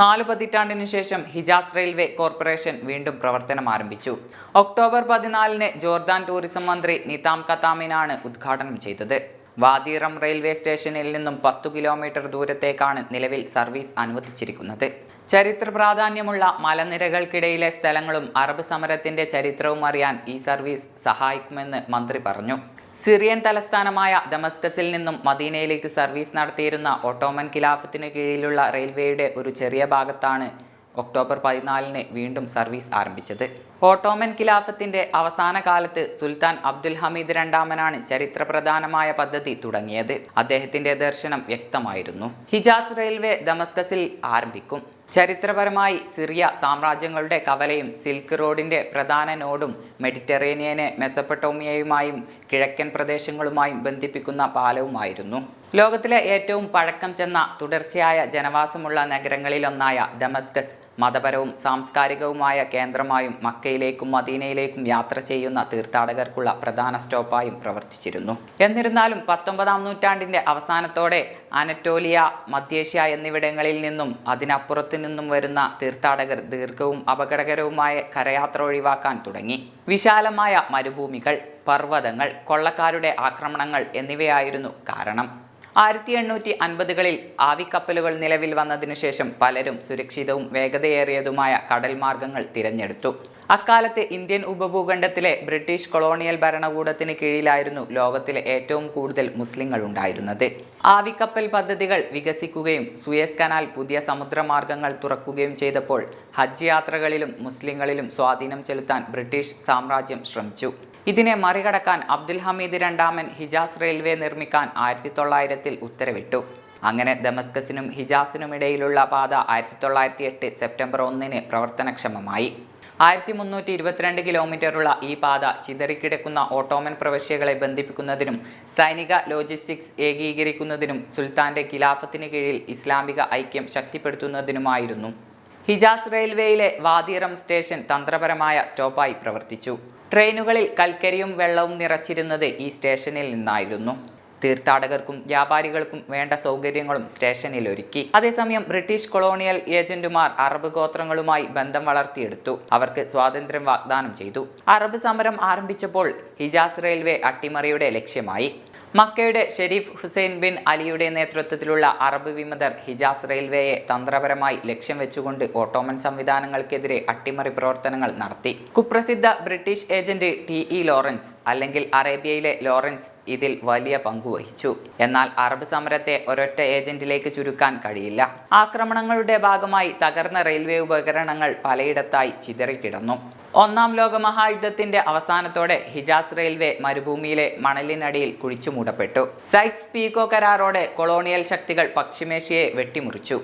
നാല് പതിറ്റാണ്ടിനു ശേഷം Hijaz railway corporation വീണ്ടും പ്രവർത്തനം ആരംഭിച്ചു. ഒക്ടോബർ പതിനാലിന് ജോർദാൻ ടൂറിസം മന്ത്രി നിതാം കത്താമിനാണ് ഉദ്ഘാടനം ചെയ്തത്. വാദിറം റെയിൽവേ സ്റ്റേഷനിൽ നിന്നും പത്തു കിലോമീറ്റർ ദൂരത്തേക്കാണ് നിലവിൽ സർവീസ് അനുവദിച്ചിരിക്കുന്നത്. ചരിത്ര പ്രാധാന്യമുള്ള മലനിരകൾക്കിടയിലെ സ്ഥലങ്ങളും അറബ് സമരത്തിന്റെ ചരിത്രവും അറിയാൻ ഈ സർവീസ് സഹായിക്കുമെന്ന് മന്ത്രി പറഞ്ഞു. സിറിയൻ തലസ്ഥാനമായ ദമസ്കസിൽ നിന്നും മദീനയിലേക്ക് സർവീസ് നടത്തിയിരുന്ന ഓട്ടോമൻ ഖിലാഫത്തിന് കീഴിലുള്ള റെയിൽവേയുടെ ഒരു ചെറിയ ഭാഗത്താണ് ഒക്ടോബർ പതിനാലിന് വീണ്ടും സർവീസ് ആരംഭിച്ചത്. ഓട്ടോമൻ ഖിലാഫത്തിന്റെ അവസാന കാലത്ത് സുൽത്താൻ അബ്ദുൽ ഹമീദ് രണ്ടാമനാണ് ചരിത്രപ്രധാനമായ പദ്ധതി തുടങ്ങിയത്. അദ്ദേഹത്തിന്റെ ദർശനം വ്യക്തമായിരുന്നു. ഹിജാസ് റെയിൽവേ ദമസ്കസിൽ ആരംഭിക്കും. ചരിത്രപരമായി സിറിയ സാമ്രാജ്യങ്ങളുടെ കവലയും സിൽക്ക് റോഡിന്റെ പ്രധാന നോഡും മെഡിറ്ററേനിയനെ മെസപ്പട്ടോമിയയുമായും കിഴക്കൻ പ്രദേശങ്ങളുമായും ബന്ധിപ്പിക്കുന്ന പാലവുമായിരുന്നു. ലോകത്തിലെ ഏറ്റവും പഴക്കം ചെന്ന തുടർച്ചയായ ജനവാസമുള്ള നഗരങ്ങളിലൊന്നായ ഡമസ്കസ് മതപരവും സാംസ്കാരികവുമായ കേന്ദ്രമായും മക്കയിലേക്കും മദീനയിലേക്കും യാത്ര ചെയ്യുന്ന തീർത്ഥാടകർക്കുള്ള പ്രധാന സ്റ്റോപ്പായും പ്രവർത്തിച്ചിരുന്നു. എന്നിരുന്നാലും പത്തൊമ്പതാം നൂറ്റാണ്ടിന്റെ അവസാനത്തോടെ അനറ്റോലിയ മധ്യേഷ്യ എന്നിവിടങ്ങളിൽ നിന്നും അതിനപ്പുറത്തു നിന്നും വരുന്ന തീർത്ഥാടകർ ദീർഘവും അപകടകരവുമായ കരയാത്ര ഒഴിവാക്കാൻ തുടങ്ങി. വിശാലമായ മരുഭൂമികൾ പർവതങ്ങൾ കൊള്ളക്കാരുടെ ആക്രമണങ്ങൾ എന്നിവയായിരുന്നു കാരണം. ആയിരത്തി എണ്ണൂറ്റി അൻപതുകളിൽ ആവിക്കപ്പലുകൾ നിലവിൽ വന്നതിനു ശേഷം പലരും സുരക്ഷിതവും വേഗതയേറിയതുമായ കടൽ മാർഗങ്ങൾ തിരഞ്ഞെടുത്തു. അക്കാലത്ത് ഇന്ത്യൻ ഉപഭൂഖണ്ഡത്തിലെ ബ്രിട്ടീഷ് കൊളോണിയൽ ഭരണകൂടത്തിന് കീഴിലായിരുന്നു ലോകത്തിലെ ഏറ്റവും കൂടുതൽ മുസ്ലിങ്ങൾ ഉണ്ടായിരുന്നത്. ആവിക്കപ്പൽ പദ്ധതികൾ വികസിക്കുകയും സുയസ് കനാൽ പുതിയ സമുദ്രമാർഗങ്ങൾ തുറക്കുകയും ചെയ്തപ്പോൾ ഹജ്ജ് യാത്രകളിലും മുസ്ലിങ്ങളിലും സ്വാധീനം ചെലുത്താൻ ബ്രിട്ടീഷ് സാമ്രാജ്യം ശ്രമിച്ചു. ഇതിനെ മറികടക്കാൻ അബ്ദുൽ ഹമീദ് രണ്ടാമൻ ഹിജാസ് റെയിൽവേ നിർമ്മിക്കാൻ ആയിരത്തി തൊള്ളായിരത്തിൽ ഉത്തരവിട്ടു. അങ്ങനെ ദമസ്കസിനും ഹിജാസിനുമിടയിലുള്ള പാത ആയിരത്തി തൊള്ളായിരത്തി എട്ട് സെപ്റ്റംബർ ഒന്നിന് പ്രവർത്തനക്ഷമമായി. ആയിരത്തി മുന്നൂറ്റി ഇരുപത്തിരണ്ട് കിലോമീറ്ററുള്ള ഈ പാത ചിതറിക്കിടക്കുന്ന ഓട്ടോമൻ പ്രവശ്യകളെ ബന്ധിപ്പിക്കുന്നതിനും സൈനിക ലോജിസ്റ്റിക്സ് ഏകീകരിക്കുന്നതിനും സുൽത്താന്റെ ഖിലാഫത്തിന് കീഴിൽ ഇസ്ലാമിക ഐക്യം ശക്തിപ്പെടുത്തുന്നതിനുമായിരുന്നു. ഹിജാസ് റെയിൽവേയിലെ വാദിറം സ്റ്റേഷൻ തന്ത്രപരമായ സ്റ്റോപ്പായി പ്രവർത്തിച്ചു. ട്രെയിനുകളിൽ കൽക്കരിയും വെള്ളവും നിറച്ചിരുന്നത് ഈ സ്റ്റേഷനിൽ നിന്നായിരുന്നു. തീർത്ഥാടകർക്കും വ്യാപാരികൾക്കും വേണ്ട സൗകര്യങ്ങളും സ്റ്റേഷനിൽ ഒരുക്കി. അതേസമയം ബ്രിട്ടീഷ് കൊളോണിയൽ ഏജന്റുമാർ അറബ് ഗോത്രങ്ങളുമായി ബന്ധം വളർത്തിയെടുത്തു. അവർക്ക് സ്വാതന്ത്ര്യം വാഗ്ദാനം ചെയ്തു. അറബ് സമരം ആരംഭിച്ചപ്പോൾ ഹിജാസ് റെയിൽവേ അട്ടിമറിയുടെ ലക്ഷ്യമായി. മക്കയുടെ ഷെരീഫ് ഹുസൈൻ ബിൻ അലിയുടെ നേതൃത്വത്തിലുള്ള അറബ് വിമതർ ഹിജാസ് റെയിൽവേയെ തന്ത്രപരമായി ലക്ഷ്യം വെച്ചുകൊണ്ട് ഓട്ടോമൻ സംവിധാനങ്ങൾക്കെതിരെ അട്ടിമറി പ്രവർത്തനങ്ങൾ നടത്തി. കുപ്രസിദ്ധ British agent T E Lawrence അല്ലെങ്കിൽ അറേബ്യയിലെ ലോറൻസ് ഇതിൽ വലിയ പങ്കുവഹിച്ചു എന്നാൽ അറബ് സമരത്തെ ഒരൊറ്റ ഏജന്റിലേക്ക് ചുരുക്കാൻ കഴിയില്ല. ആക്രമണങ്ങളുടെ ഭാഗമായി തകർന്ന റെയിൽവേ ഉപകരണങ്ങൾ പലയിടത്തായി ചിതറിക്കിടന്നു. ഒന്നാം ലോക മഹായുദ്ധത്തിന്റെ അവസാനത്തോടെ ഹിജാസ് റെയിൽവേ മരുഭൂമിയിലെ മണലിനടിയിൽ കുഴിച്ചു മൂടപ്പെട്ടു സൈക്സ് പീക്കോ കരാറോടെ കൊളോണിയൽ ശക്തികൾ പശ്ചിമേഷ്യയെ വെട്ടിമുറിച്ചു.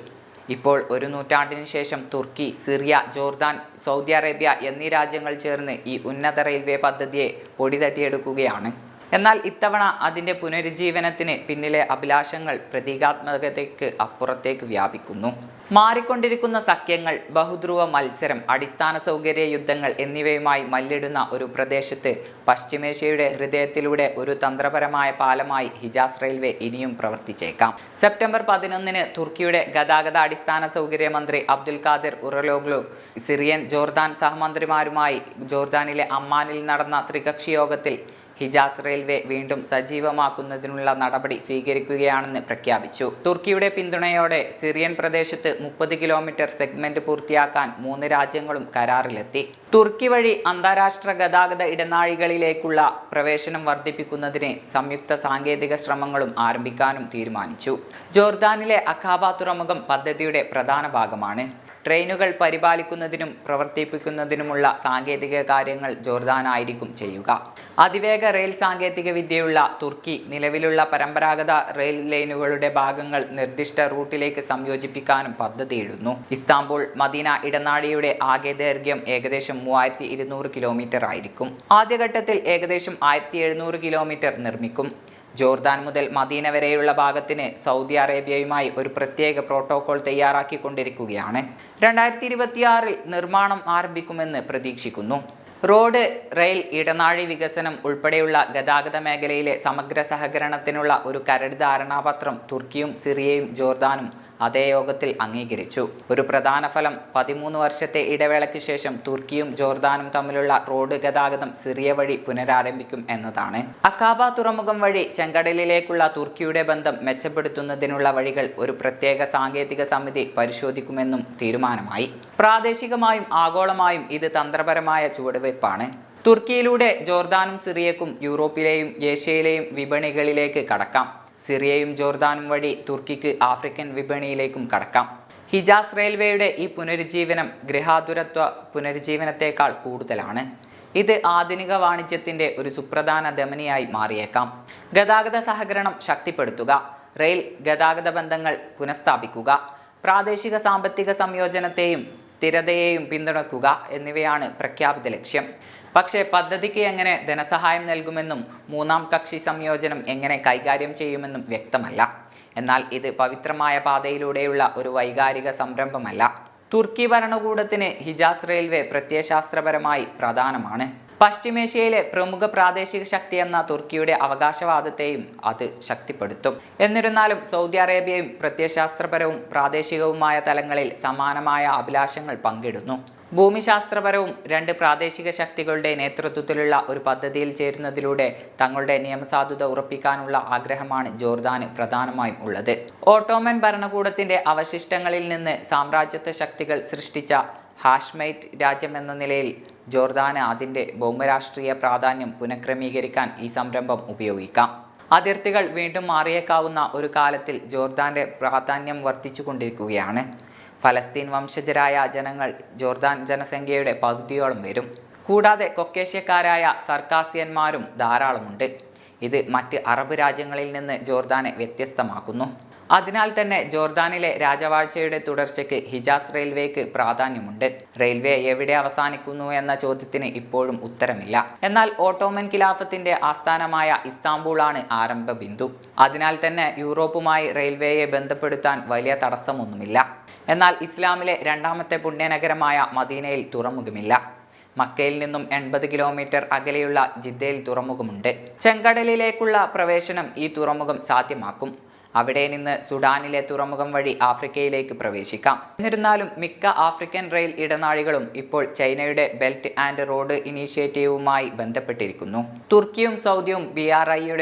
ഇപ്പോൾ ഒരു നൂറ്റാണ്ടിന് ശേഷം Turkey Syria Jordan Saudi Arabia എന്നീ രാജ്യങ്ങൾ ചേർന്ന് ഈ ഉന്നത റെയിൽവേ പദ്ധതിയെ പൊടിതട്ടിയെടുക്കുകയാണ്. എന്നാൽ ഇത്തവണ അതിന്റെ പുനരുജ്ജീവനത്തിന് പിന്നിലെ അഭിലാഷങ്ങൾ പ്രതീകാത്മകതയ്ക്ക് അപ്പുറത്തേക്ക് വ്യാപിക്കുന്നു. മാറിക്കൊണ്ടിരിക്കുന്ന സഖ്യങ്ങൾ ബഹുധ്രുവ മത്സരം അടിസ്ഥാന സൗകര്യ യുദ്ധങ്ങൾ എന്നിവയുമായി മല്ലിടുന്ന ഒരു പ്രദേശത്ത് പശ്ചിമേഷ്യയുടെ ഹൃദയത്തിലൂടെ ഒരു തന്ത്രപരമായ പാലമായി ഹിജാസ് റെയിൽവേ ഇനിയും പ്രവർത്തിച്ചേക്കാം. സെപ്റ്റംബർ പതിനൊന്നിന് തുർക്കിയുടെ ഗതാഗത അടിസ്ഥാന സൗകര്യ മന്ത്രി Abdul Kadir Uraloglu Syrian Jordan സഹമന്ത്രിമാരുമായി ജോർദാനിലെ അമ്മാനിൽ നടന്ന ത്രികക്ഷി യോഗത്തിൽ ഹിജാസ് റെയിൽവേ വീണ്ടും സജീവമാക്കുന്നതിനുള്ള നടപടി സ്വീകരിക്കുകയാണെന്ന് പ്രഖ്യാപിച്ചു. തുർക്കിയുടെ പിന്തുണയോടെ സിറിയൻ പ്രദേശത്ത് മുപ്പത് കിലോമീറ്റർ സെഗ്മെന്റ് പൂർത്തിയാക്കാൻ മൂന്ന് രാജ്യങ്ങളും കരാറിലെത്തി. തുർക്കി വഴി അന്താരാഷ്ട്ര ഗതാഗത ഇടനാഴികളിലേക്കുള്ള പ്രവേശനം വർദ്ധിപ്പിക്കുന്നതിന് സംയുക്ത സാങ്കേതിക ശ്രമങ്ങളും ആരംഭിക്കാനും തീരുമാനിച്ചു. ജോർദാനിലെ അഖാബ തുറമുഖം പദ്ധതിയുടെ പ്രധാന ഭാഗമാണ്. ട്രെയിനുകൾ പരിപാലിക്കുന്നതിനും പ്രവർത്തിപ്പിക്കുന്നതിനുമുള്ള സാങ്കേതിക കാര്യങ്ങൾ ജോർദാനായിരിക്കും ചെയ്യുക. അതിവേഗ റെയിൽ സാങ്കേതിക വിദ്യയുള്ള തുർക്കി നിലവിലുള്ള പരമ്പരാഗത റെയിൽ ലൈനുകളുടെ ഭാഗങ്ങൾ നിർദ്ദിഷ്ട റൂട്ടിലേക്ക് സംയോജിപ്പിക്കാനും പദ്ധതിയിടുന്നു ഇസ്താംബുൾ മദീന ഇടനാഴിയുടെ ആകെ ദൈർഘ്യം ഏകദേശം മൂവായിരത്തി ഇരുന്നൂറ് കിലോമീറ്റർ ആയിരിക്കും. ആദ്യഘട്ടത്തിൽ ഏകദേശം ആയിരത്തി എഴുന്നൂറ് കിലോമീറ്റർ നിർമ്മിക്കും. ജോർദാൻ മുതൽ മദീന വരെയുള്ള ഭാഗത്തിന് സൗദി അറേബ്യയുമായി ഒരു പ്രത്യേക പ്രോട്ടോകോൾ തയ്യാറാക്കിക്കൊണ്ടിരിക്കുകയാണ്. രണ്ടായിരത്തി ഇരുപത്തിയാറിൽ നിർമ്മാണം ആരംഭിക്കുമെന്ന് പ്രതീക്ഷിക്കുന്നു. റോഡ് റെയിൽ ഇടനാഴി വികസനം ഉൾപ്പെടെയുള്ള ഗതാഗത മേഖലയിലെ സമഗ്ര സഹകരണത്തിനുള്ള ഒരു കരട് ധാരണാപത്രം തുർക്കിയും സിറിയയും ജോർദാനും അതേ യോഗത്തിൽ അംഗീകരിച്ചു. ഒരു പ്രധാന ഫലം പതിമൂന്ന് വർഷത്തെ ഇടവേളയ്ക്ക് ശേഷം തുർക്കിയും ജോർദാനും തമ്മിലുള്ള റോഡ് ഗതാഗതം സിറിയ വഴി പുനരാരംഭിക്കും എന്നതാണ്. അക്കാബ തുറമുഖം വഴി ചെങ്കടലിലേക്കുള്ള തുർക്കിയുടെ ബന്ധം മെച്ചപ്പെടുത്തുന്നതിനുള്ള വഴികൾ ഒരു പ്രത്യേക സാങ്കേതിക സമിതി പരിശോധിക്കുമെന്നും തീരുമാനമായി. പ്രാദേശികമായും ആഗോളമായും ഇത് തന്ത്രപരമായ ചുവടുവയ്പ്പാണ്. തുർക്കിയിലൂടെ ജോർദാനും സിറിയക്കും യൂറോപ്പിലെയും ഏഷ്യയിലെയും വിപണികളിലേക്ക് കടക്കാം. സിറിയയും ജോർദാനും വഴി തുർക്കിക്ക് ആഫ്രിക്കൻ വിപണിയിലേക്കും കടക്കാം. ഹിജാസ് റെയിൽവേയുടെ ഈ പുനരുജ്ജീവനം ഗൃഹാതുരത്വ പുനരുജ്ജീവനത്തേക്കാൾ കൂടുതലാണ്. ഇത് ആധുനിക വാണിജ്യത്തിന്റെ ഒരു സുപ്രധാന ധമനിയായി മാറിയേക്കാം. ഗതാഗത സഹകരണം ശക്തിപ്പെടുത്തുക. റെയിൽ ഗതാഗത ബന്ധങ്ങൾ പുനഃസ്ഥാപിക്കുക. പ്രാദേശിക സാമ്പത്തിക സംയോജനത്തെയും സ്ഥിരതയെയും പിന്തുണക്കുക എന്നിവയാണ് പ്രഖ്യാപിത ലക്ഷ്യം. പക്ഷേ പദ്ധതിക്ക് എങ്ങനെ ധനസഹായം നൽകുമെന്നും മൂന്നാം കക്ഷി സംയോജനം എങ്ങനെ കൈകാര്യം ചെയ്യുമെന്നും വ്യക്തമല്ല. എന്നാൽ ഇത് പവിത്രമായ പാതയിലൂടെയുള്ള ഒരു വൈകാരിക സംരംഭമല്ല. തുർക്കി ഭരണകൂടത്തിന് ഹിജാസ് റെയിൽവേ പ്രത്യയശാസ്ത്രപരമായി പ്രധാനമാണ്. പശ്ചിമേഷ്യയിലെ പ്രമുഖ പ്രാദേശിക ശക്തി എന്ന തുർക്കിയുടെ അവകാശവാദത്തെയും അത് ശക്തിപ്പെടുത്തും. എന്നിരുന്നാലും സൗദി അറേബ്യയും പ്രത്യയശാസ്ത്രപരവും പ്രാദേശികവുമായ തലങ്ങളിൽ സമാനമായ അഭിലാഷങ്ങൾ പങ്കിടുന്നു. ഭൂമിശാസ്ത്രപരവും രണ്ട് പ്രാദേശിക ശക്തികളുടെ നേതൃത്വത്തിലുള്ള ഒരു പദ്ധതിയിൽ ചേരുന്നതിലൂടെ തങ്ങളുടെ നിയമസാധുത ഉറപ്പിക്കാനുള്ള ആഗ്രഹമാണ് ജോർദാന് പ്രധാനമായും ഉള്ളത്. ഓട്ടോമൻ ഭരണകൂടത്തിന്റെ അവശിഷ്ടങ്ങളിൽ നിന്ന് സാമ്രാജ്യത്വ ശക്തികൾ സൃഷ്ടിച്ച ഹാഷ്മൈറ്റ് രാജ്യം എന്ന നിലയിൽ ജോർദാന് അതിന്റെ ഭൗമരാഷ്ട്രീയ പ്രാധാന്യം പുനഃക്രമീകരിക്കാൻ ഈ സംരംഭം ഉപയോഗിക്കാം. അതിർത്തികൾ വീണ്ടും മാറിയേക്കാവുന്ന ഒരു കാലത്തിൽ ജോർദാന്റെ പ്രാധാന്യം വർദ്ധിച്ചുകൊണ്ടിരിക്കുകയാണ് ഫലസ്തീൻ വംശജരായ ജനങ്ങൾ ജോർദാൻ ജനസംഖ്യയുടെ പകുതിയോളം വരും. കൂടാതെ കൊക്കേഷ്യക്കാരായ സർക്കാസിയന്മാരും ധാരാളമുണ്ട്. ഇത് മറ്റ് അറബ് രാജ്യങ്ങളിൽ നിന്ന് ജോർദാനെ വ്യത്യസ്തമാക്കുന്നു. അതിനാൽ തന്നെ ജോർദാനിലെ രാജവാഴ്ചയുടെ തുടർച്ചയ്ക്ക് ഹിജാസ് റെയിൽവേക്ക് പ്രാധാന്യമുണ്ട്. റെയിൽവേ എവിടെ അവസാനിക്കുന്നു എന്ന ചോദ്യത്തിന് ഇപ്പോഴും ഉത്തരമില്ല. എന്നാൽ ഓട്ടോമൻ ഖിലാഫത്തിന്റെ ആസ്ഥാനമായ ഇസ്താംബൂളാണ് ആരംഭ ബിന്ദു അതിനാൽ തന്നെ യൂറോപ്പുമായി റെയിൽവേയെ ബന്ധപ്പെടുത്താൻ വലിയ തടസ്സമൊന്നുമില്ല. എന്നാൽ ഇസ്ലാമിലെ രണ്ടാമത്തെ പുണ്യനഗരമായ മദീനയിൽ തുറമുഖമില്ല. മക്കയിൽ നിന്നും എൺപത് കിലോമീറ്റർ അകലെയുള്ള ജിദ്ദയിൽ തുറമുഖമുണ്ട്. ചെങ്കടലിലേക്കുള്ള പ്രവേശനം ഈ തുറമുഖം സാധ്യമാക്കും. അവിടെ നിന്ന് സുഡാനിലെ തുറമുഖം വഴി ആഫ്രിക്കയിലേക്ക് പ്രവേശിക്കാം. എന്നിരുന്നാലും മിക്ക ആഫ്രിക്കൻ റെയിൽ ഇടനാഴികളും ഇപ്പോൾ ചൈനയുടെ ബെൽറ്റ് ആൻഡ് റോഡ് ഇനീഷ്യേറ്റീവുമായി ബന്ധപ്പെട്ടിരിക്കുന്നു. തുർക്കിയും സൗദിയും ബി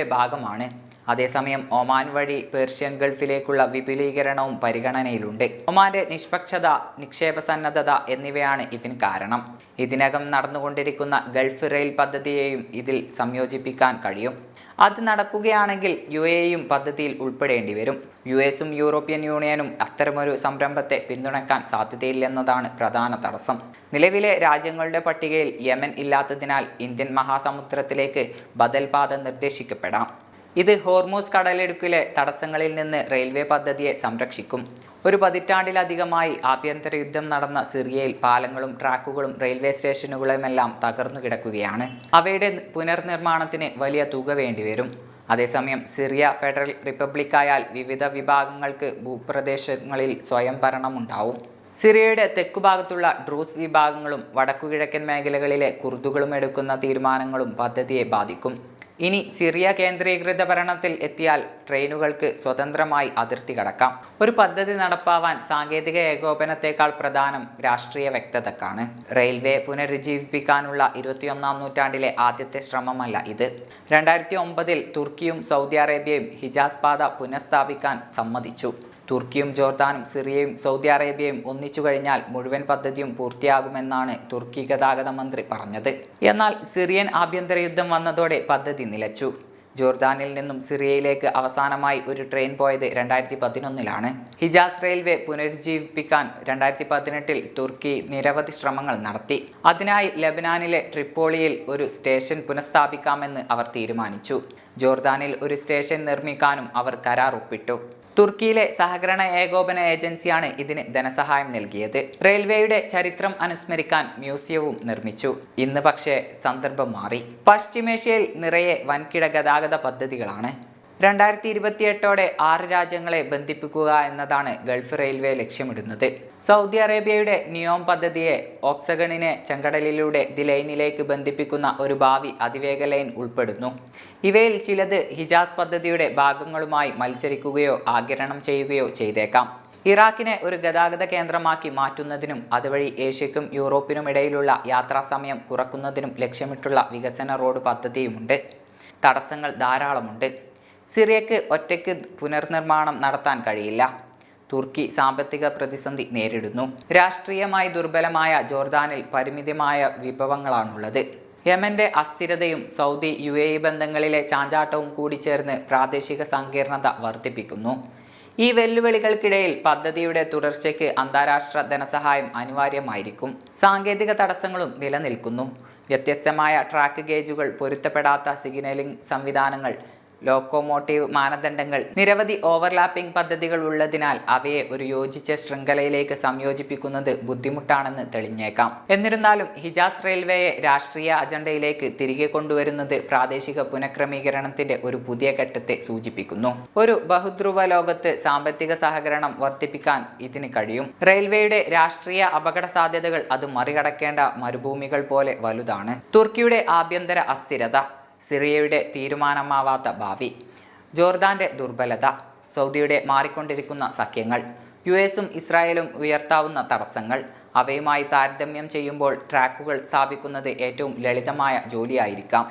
ഭാഗമാണ്. അതേസമയം ഒമാൻ വഴി പേർഷ്യൻ ഗൾഫിലേക്കുള്ള വിപുലീകരണവും പരിഗണനയിലുണ്ട്. ഒമാന്റെ നിഷ്പക്ഷത നിക്ഷേപ സന്നദ്ധത എന്നിവയാണ് ഇതിന് കാരണം. ഇതിനകം നടന്നുകൊണ്ടിരിക്കുന്ന ഗൾഫ് റെയിൽ പദ്ധതിയെയും ഇതിൽ സംയോജിപ്പിക്കാൻ കഴിയും. അത് നടക്കുകയാണെങ്കിൽ യു എയും പദ്ധതിയിൽ ഉൾപ്പെടേണ്ടി വരും. യു എസും യൂറോപ്യൻ യൂണിയനും അത്തരമൊരു സംരംഭത്തെ പിന്തുണയ്ക്കാൻ സാധ്യതയില്ലെന്നതാണ് പ്രധാന തടസ്സം. നിലവിലെ രാജ്യങ്ങളുടെ പട്ടികയിൽ യമൻ ഇല്ലാത്തതിനാൽ ഇന്ത്യൻ മഹാസമുദ്രത്തിലേക്ക് ബദൽ പാത നിർദ്ദേശിക്കപ്പെടാം. ഇത് ഹോർമോസ് കടലിടുക്കിലെ തടസ്സങ്ങളിൽ നിന്ന് റെയിൽവേ പദ്ധതിയെ സംരക്ഷിക്കും. ഒരു പതിറ്റാണ്ടിലധികമായി ആഭ്യന്തര യുദ്ധം നടന്ന സിറിയയിൽ പാലങ്ങളും ട്രാക്കുകളും റെയിൽവേ സ്റ്റേഷനുകളുമെല്ലാം തകർന്നു കിടക്കുകയാണ്. അവയുടെ പുനർനിർമ്മാണത്തിന് വലിയ തുക വേണ്ടിവരും. അതേസമയം സിറിയ ഫെഡറൽ റിപ്പബ്ലിക്കായാൽ വിവിധ വിഭാഗങ്ങൾക്ക് ഭൂപ്രദേശങ്ങളിൽ സ്വയം ഭരണമുണ്ടാവും. സിറിയയുടെ തെക്കുഭാഗത്തുള്ള ഡ്രൂസ് വിഭാഗങ്ങളും വടക്കുകിഴക്കൻ മേഖലകളിലെ കുർദുകളും എടുക്കുന്ന തീരുമാനങ്ങളും പദ്ധതിയെ ബാധിക്കും. ഇനി സിറിയ കേന്ദ്രീകൃത ഭരണത്തിൽ എത്തിയാൽ ട്രെയിനുകൾക്ക് സ്വതന്ത്രമായി അതിർത്തി കടക്കാം. ഒരു പദ്ധതി നടപ്പാവാൻ സാങ്കേതിക ഏകോപനത്തെക്കാൾ പ്രധാനം രാഷ്ട്രീയ വ്യക്തതക്കാണ്. റെയിൽവേ പുനരുജ്ജീവിപ്പിക്കാനുള്ള ഇരുപത്തിയൊന്നാം നൂറ്റാണ്ടിലെ ആദ്യത്തെ ശ്രമമല്ല ഇത്. രണ്ടായിരത്തി ഒമ്പതിൽ തുർക്കിയും സൗദി അറേബ്യയും ഹിജാസ് പാത പുനഃസ്ഥാപിക്കാൻ സമ്മതിച്ചു. തുർക്കിയും ജോർദാനും സിറിയയും സൗദി അറേബ്യയും ഒന്നിച്ചു കഴിഞ്ഞാൽ മുഴുവൻ പദ്ധതിയും പൂർത്തിയാകുമെന്നാണ് തുർക്കി ഗതാഗത മന്ത്രി പറഞ്ഞത്. എന്നാൽ സിറിയൻ ആഭ്യന്തര യുദ്ധം വന്നതോടെ പദ്ധതി നിലച്ചു. ജോർദാനിൽ നിന്നും സിറിയയിലേക്ക് അവസാനമായി ഒരു ട്രെയിൻ പോയത് രണ്ടായിരത്തി പതിനൊന്നിലാണ് ഹിജാസ് റെയിൽവേ പുനരുജ്ജീവിപ്പിക്കാൻ രണ്ടായിരത്തി പതിനെട്ടിൽ തുർക്കി നിരവധി ശ്രമങ്ങൾ നടത്തി. അതിനായി ലബനാനിലെ ട്രിപ്പോളിയിൽ ഒരു സ്റ്റേഷൻ പുനഃസ്ഥാപിക്കാമെന്ന് അവർ തീരുമാനിച്ചു. ജോർദാനിൽ ഒരു സ്റ്റേഷൻ നിർമ്മിക്കാനും അവർ കരാർ ഒപ്പിട്ടു. തുർക്കിയിലെ സഹകരണ ഏകോപന ഏജൻസിയാണ് ഇതിന് ധനസഹായം നൽകിയത്. റെയിൽവേയുടെ ചരിത്രം അനുസ്മരിക്കാൻ മ്യൂസിയവും നിർമ്മിച്ചു. ഇന്ന് പക്ഷേ സന്ദർഭം മാറി. പശ്ചിമേഷ്യയിൽ നിറയെ വൻകിട ഗതാഗത പദ്ധതികളാണ്. രണ്ടായിരത്തി ഇരുപത്തിയെട്ടോടെ ആറ് രാജ്യങ്ങളെ ബന്ധിപ്പിക്കുക എന്നതാണ് ഗൾഫ് റെയിൽവേ ലക്ഷ്യമിടുന്നത്. സൗദി അറേബ്യയുടെ നിയോം പദ്ധതിയെ ഓക്സഗണിനെ ചെങ്കടലിലൂടെ ദിലൈനിലേക്ക് ബന്ധിപ്പിക്കുന്ന ഒരു ഭാവി അതിവേഗ ലൈൻ ഉൾപ്പെടുന്നു. ഇവയിൽ ചിലത് ഹിജാസ് പദ്ധതിയുടെ ഭാഗങ്ങളുമായി മത്സരിക്കുകയോ ആഗിരണം ചെയ്യുകയോ ചെയ്തേക്കാം. ഇറാഖിനെ ഒരു ഗതാഗത കേന്ദ്രമാക്കി മാറ്റുന്നതിനും അതുവഴി ഏഷ്യക്കും യൂറോപ്പിനും ഇടയിലുള്ള യാത്രാസമയം കുറക്കുന്നതിനും ലക്ഷ്യമിട്ടുള്ള വികസന റോഡ് പദ്ധതിയുമുണ്ട്. തടസ്സങ്ങൾ ധാരാളമുണ്ട്. സിറിയക്ക് ഒറ്റയ്ക്ക് പുനർനിർമ്മാണം നടത്താൻ കഴിയില്ല. തുർക്കി സാമ്പത്തിക പ്രതിസന്ധി നേരിടുന്നു. രാഷ്ട്രീയമായി ദുർബലമായ ജോർദാനിൽ പരിമിതമായ വിഭവങ്ങളാണുള്ളത്. യമന്റെ അസ്ഥിരതയും സൗദി യു എ ബന്ധങ്ങളിലെ ചാഞ്ചാട്ടവും കൂടി ചേർന്ന് പ്രാദേശിക സങ്കീർണത വർദ്ധിപ്പിക്കുന്നു. ഈ വെല്ലുവിളികൾക്കിടയിൽ പദ്ധതിയുടെ തുടർച്ചയ്ക്ക് അന്താരാഷ്ട്ര ധനസഹായം അനിവാര്യമായിരിക്കും. സാങ്കേതിക തടസ്സങ്ങളും നിലനിൽക്കുന്നു. വ്യത്യസ്തമായ ട്രാക്ക് ഗേജുകൾ പൊരുത്തപ്പെടാത്ത സിഗ്നലിംഗ് സംവിധാനങ്ങൾ ലോക്കോമോട്ടീവ് മാനദണ്ഡങ്ങൾ. നിരവധി ഓവർലാപ്പിംഗ് പദ്ധതികൾ ഉള്ളതിനാൽ അവയെ ഒരു യോജിച്ച ശൃംഖലയിലേക്ക് സംയോജിപ്പിക്കുന്നത് ബുദ്ധിമുട്ടാണെന്ന് തെളിഞ്ഞേക്കാം. എന്നിരുന്നാലും ഹിജാസ് റെയിൽവേയെ രാഷ്ട്രീയ അജണ്ടയിലേക്ക് തിരികെ കൊണ്ടുവരുന്നത് പ്രാദേശിക പുനഃക്രമീകരണത്തിന്റെ ഒരു പുതിയ ഘട്ടത്തെ സൂചിപ്പിക്കുന്നു. ഒരു ബഹുധ്രുവ ലോകത്ത് സാമ്പത്തിക സഹകരണം വർദ്ധിപ്പിക്കാൻ ഇതിന് കഴിയും. റെയിൽവേയുടെ രാഷ്ട്രീയ അപകട സാധ്യതകൾ അത് മറികടക്കേണ്ട മരുഭൂമികൾ പോലെ വലുതാണ്. തുർക്കിയുടെ ആഭ്യന്തര അസ്ഥിരത സിറിയയുടെ തീരുമാനമാവാത്ത ഭാവി ജോർദാന്റെ ദുർബലത സൗദിയുടെ മാറിക്കൊണ്ടിരിക്കുന്ന സഖ്യങ്ങൾ യു എസും ഇസ്രായേലും ഉയർത്താവുന്ന തടസ്സങ്ങൾ അവയുമായി താരതമ്യം ചെയ്യുമ്പോൾ ട്രാക്കുകൾ സ്ഥാപിക്കുന്നത് ഏറ്റവും ലളിതമായ ജോലിയായിരിക്കാം.